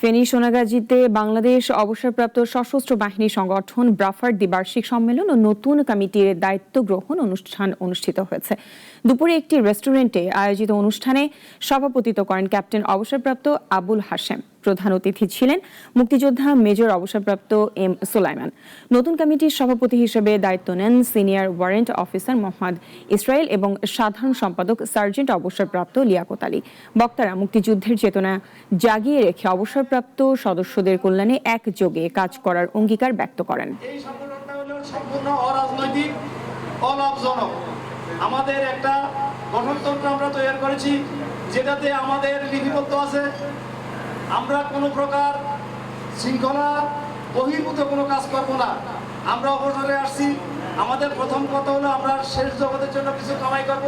ফেনী সোনাগাজীতে বাংলাদেশ অবসরপ্রাপ্ত সশস্ত্র বাহিনী সংগঠন ব্রাফার দ্বিবার্ষিক সম্মেলন ও নতুন কমিটির দায়িত্ব গ্রহণ অনুষ্ঠান অনুষ্ঠিত হয়েছে। দুপুরে একটি রেস্টুরেন্টে আয়োজিত অনুষ্ঠানে সভাপতিত্ব করেন ক্যাপ্টেন অবসরপ্রাপ্ত আবুল হাশেম। প্রধান অতিথি ছিলেন মুক্তিযোদ্ধা মেজর অবসরপ্রাপ্ত এম সোলাইমান। নতুন কমিটির সভাপতি হিসেবে দায়িত্ব নেন senior warrant officer Mohammad Israil এবং সাধারণ সম্পাদক সার্জেন্ট অবসরপ্রাপ্ত লিয়াকত আলী। বক্তারা মুক্তিযুদ্ধের চেতনা জাগিয়ে রেখে অবসরপ্রাপ্ত সদস্যদের কল্যাণে একযোগে কাজ করার অঙ্গীকার ব্যক্ত করেন। আমাদের একটা গঠনতন্ত্র আমরা তৈরি করেছি, যেটাতে আমাদের লিপিবদ্ধ আছে। আমরা কোনো প্রকার শৃঙ্খলা বহির্ভূত কোনো কাজ করব না। আমরা অবসরে আসছি। আমাদের প্রথম কথা হলো আমরা শেষ জগতের জন্য কিছু কামাই করব।